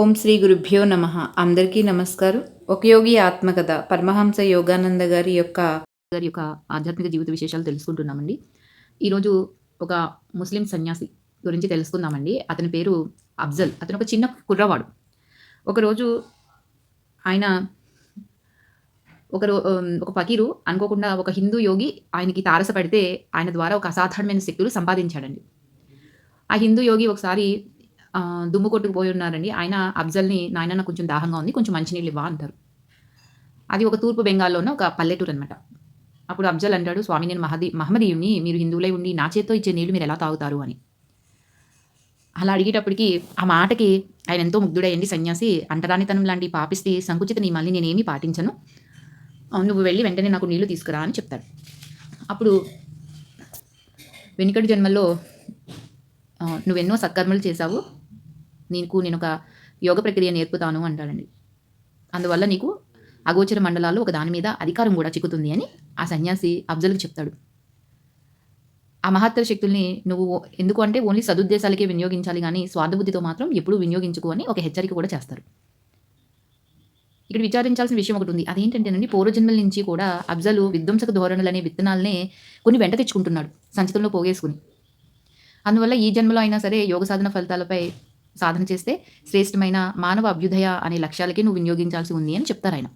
ఓం శ్రీ గురుభ్యో నమ. అందరికీ నమస్కారం. ఒక యోగి ఆత్మకథ పరమహంస యోగానంద గారి యొక్క గారి యొక్క ఆధ్యాత్మిక జీవిత విశేషాలు తెలుసుకుంటున్నామండి. ఈరోజు ఒక ముస్లిం సన్యాసి గురించి తెలుసుకుందామండి. అతని పేరు అఫ్జల్. అతను ఒక చిన్న కుర్రవాడు. ఒకరోజు ఆయన ఒక ఒక ఫకీరు అనుకోకుండా ఒక హిందూ యోగి ఆయనకి తారసపడితే ఆయన ద్వారా ఒక అసాధారణమైన శక్తులు సంపాదించాడండి. ఆ హిందూ యోగి ఒకసారి దుమ్ము కొట్టుకుపోయి ఉన్నారండి. ఆయన అబ్జల్ని నాయన నాకు కొంచెం దాహంగా ఉంది కొంచెం మంచినీళ్ళు ఇవ్వా అంటారు. అది ఒక తూర్పు బెంగాల్లోనే ఒక పల్లెటూరు అనమాట అప్పుడు అబ్జల్ అంటాడు స్వామి నేను మహది మహమ్మదీయుని మీరు హిందువులై ఉండి నా చేత్తో ఇచ్చే నీళ్ళు మీరు ఎలా తాగుతారు? అని. అలా అడిగేటప్పటికి ఆ మాటకి ఆయన ఎంతో ముగ్ధుడయ్యండి సన్యాసి. అంటరానితనం లాంటి పాపిస్తే సంకుచిత నియమాల్ని నేనేమీ పాటించను. నువ్వు వెళ్ళి వెంటనే నాకు నీళ్ళు తీసుకురా అని చెప్తాడు. అప్పుడు వెనుకటి జన్మల్లో నువ్వెన్నో సత్కర్మలు చేశావు. నీకు నేను ఒక యోగ ప్రక్రియ నేర్పుతాను అంటాడండి. అందువల్ల నీకు అగోచర మండలాల్లో ఒక దాని మీద అధికారం కూడా చిక్కుతుంది అని ఆ సన్యాసి అఫ్జల్కి చెప్తాడు. ఆ మహత్తర శక్తుల్ని నువ్వు ఎందుకు అంటే ఓన్లీ సదుద్దేశాలకే వినియోగించాలి కానీ స్వార్థబుద్ధితో మాత్రం ఎప్పుడూ వినియోగించుకో అని ఒక హెచ్చరిక కూడా చేస్తారు. ఇక్కడ విచారించాల్సిన విషయం ఒకటి ఉంది. అదేంటంటేనండి పూర్వజన్మల నుంచి కూడా అబ్జలు విధ్వంసక ధోరణులు అనే విత్తనాలనే కొన్ని వెంట తెచ్చుకుంటున్నాడు సంచితంలో పోగేసుకుని. అందువల్ల ఈ జన్మలో అయినా సరే యోగ సాధన ఫలితాలపై సాధన చేస్తే శ్రేష్టమైన మానవ అభ్యుదయ అనే లక్ష్యాలకి నువ్వు వినియోగించాల్సి ఉంది అని చెప్తారు ఆయన.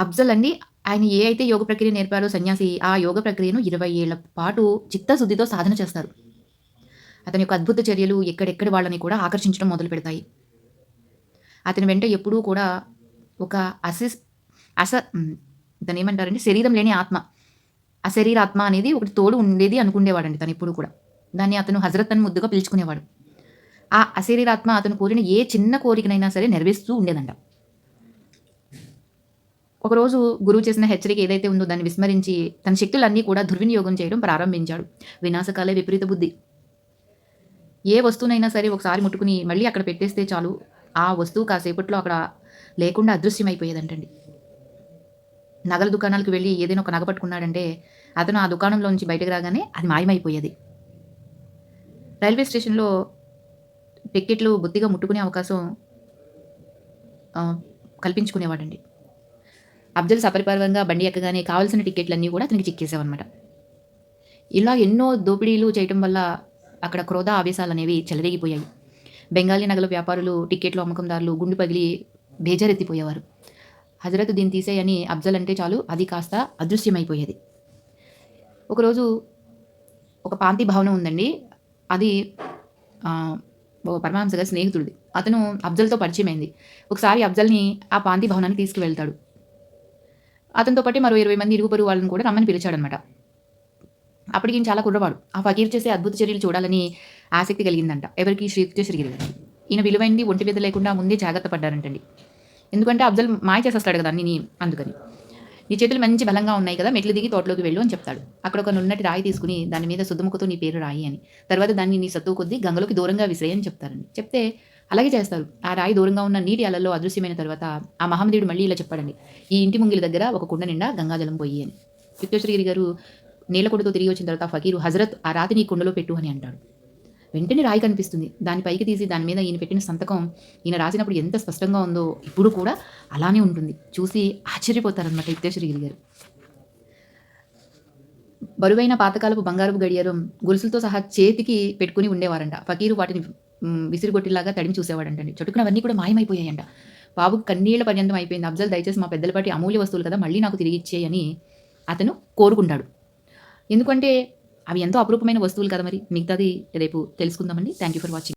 అఫ్జల్ అండి ఆయన ఏ అయితే యోగ ప్రక్రియ నేర్పారో సన్యాసి ఆ యోగ ప్రక్రియను ఇరవై ఏళ్ళ పాటు చిత్తశుద్ధితో సాధన చేస్తారు. అతని యొక్క అద్భుత చర్యలు ఎక్కడెక్కడి వాళ్ళని కూడా ఆకర్షించడం మొదలు పెడతాయి. అతని వెంట ఎప్పుడూ కూడా ఒక అసిస్ అస దాని ఏమంటారండి? ఏమంటారంటే శరీరం లేని ఆత్మ. అశరీరాత్మ అనేది ఒకటి తోడు ఉండేది అనుకునేవాడండి తను ఎప్పుడు కూడా. దాన్ని అతను హజరత్ అని ముద్దుగా పిలుచుకునేవాడు. ఆ అశరీరాత్మ అతను కోరిన ఏ చిన్న కోరికనైనా సరే నెరవేరుస్తూ ఉండేదంట. ఒకరోజు గురువు చేసిన హెచ్చరిక ఏదైతే ఉందో దాన్ని విస్మరించి తన శక్తులన్నీ కూడా దుర్వినియోగం చేయడం ప్రారంభించాడు. వినాశకాలే విపరీత బుద్ధి. ఏ వస్తువునైనా సరే ఒకసారి ముట్టుకుని మళ్ళీ అక్కడ పెట్టేస్తే చాలు. ఆ వస్తువు కాసేపట్లో అక్కడ లేకుండా అదృశ్యమైపోయేదంటండి. నగల దుకాణాలకు వెళ్ళి ఏదైనా ఒక నగ పట్టుకున్నాడంటే అతను ఆ దుకాణంలో నుంచి బయటకు రాగానే అది మాయమైపోయేది. రైల్వే స్టేషన్లో టిక్కెట్లు బొత్తిగా ముట్టుకునే అవకాశం కల్పించుకునేవాడండి. అబ్జల్ సపరిపర్వంగా బండి ఎక్కగానే కావాల్సిన టిక్కెట్లన్నీ కూడా అతనికి చిక్కేసావన్నమాట ఇలా ఎన్నో దోపిడీలు చేయటం వల్ల అక్కడ క్రోధ ఆవేశాలు అనేవి చెలరేగిపోయాయి. బెంగాలీ నగల వ్యాపారులు టిక్కెట్లు అమ్మకందారులు గుండు పగిలి బేజారెత్తిపోయేవారు. హజరత్ దీన్ని తీసేయని అబ్జల్ అంటే చాలు అది కాస్త అదృశ్యమైపోయేది. ఒకరోజు ఒక పాంతి భవనం ఉందండి. అది పరమహంస గారి స్నేహితుడిది. అతను అబ్జల్తో పరిచయమైంది. ఒకసారి అబ్జల్ని ఆ పాంతి భవనానికి తీసుకువెళ్తాడు. అతనితో పాటు మరో ఇరవై మంది ఇరుగు పొరుగు వాళ్ళని కూడా రమ్మని పిలిచాడనమాట అప్పటికి చాలా కుర్రవాడు. ఆ ఫకీర్ చేసే అద్భుత చర్యలు చూడాలని ఆసక్తి కలిగిందంట. ఎవరికి శ్రీకృష్ణ శ్రీగిరి గారికి ఈయన విలువైంది ఒంటి మీద లేకుండా ముందే జాగ్రత్త పడ్డారంటండి. ఎందుకంటే అబ్జల్ మాయ చేసేస్తాడు కదా అన్ని అందుకని. నీ చేతులు మంచి బలంగా ఉన్నాయి కదా మెట్లు దిగి తోటలోకి వెళ్ళు అని చెప్తాడు. అక్కడ ఒక నున్నటి రాయి తీసుకుని దాని మీద శుద్ధముఖతో నీ పేరు రాయి అని. తర్వాత దాన్ని నీ సత్తువు కొద్దీ గంగలోకి దూరంగా విసిరేయని చెప్తారండి. చెప్తే అలాగే చేస్తారు. ఆ రాయి దూరంగా ఉన్న నీటి అలలో అదృశ్యమైన తర్వాత ఆ మహమ్మదీయుడు మళ్ళీ ఇలా చెప్పాడండి. ఈ ఇంటి ముంగిల దగ్గర ఒక కుండ నిండా గంగాజలం పోయి అని. విక్టేశ్వరగిరి గారు నీలకొండతో తిరిగి వచ్చిన తర్వాత ఫకీరు హజరత్ ఆ రాతి నీ కుండలో పెట్టు అని అంటాడు. వెంటనే రాయి కనిపిస్తుంది. దాని పైకి తీసి దాని మీద ఈయన పెట్టిన సంతకం ఈయన రాసినప్పుడు ఎంత స్పష్టంగా ఉందో ఇప్పుడు కూడా అలానే ఉంటుంది. చూసి ఆశ్చర్యపోతారనమాట యుక్తేశ్వరగిరి గారు. బరువైన పాతకాలపు బంగారపు గడియారం గొలుసులతో సహా చేతికి పెట్టుకుని ఉండేవారంట. ఫకీరు వాటిని మ్, విసిరిగొట్టిలాగా తడిమి చూసేవాడంటండి. చటుకున అవన్నీ కూడా మాయమైపోయాయంట. బాబుకు కన్నీళ్ళ పర్యంతం అయిపోయింది. అఫ్జల్ దయచేసి మా పెద్దలపాటి అమూల్య వస్తువులు కదా మళ్ళీ నాకు తిరిగి ఇచ్చేయని అతను కోరుకుంటాడు. ఎందుకంటే అవి ఎంతో అపురూపమైన వస్తువులు కదా మరి. మిగతాది రేపు తెలుసుకుందామండి. Thank you for watching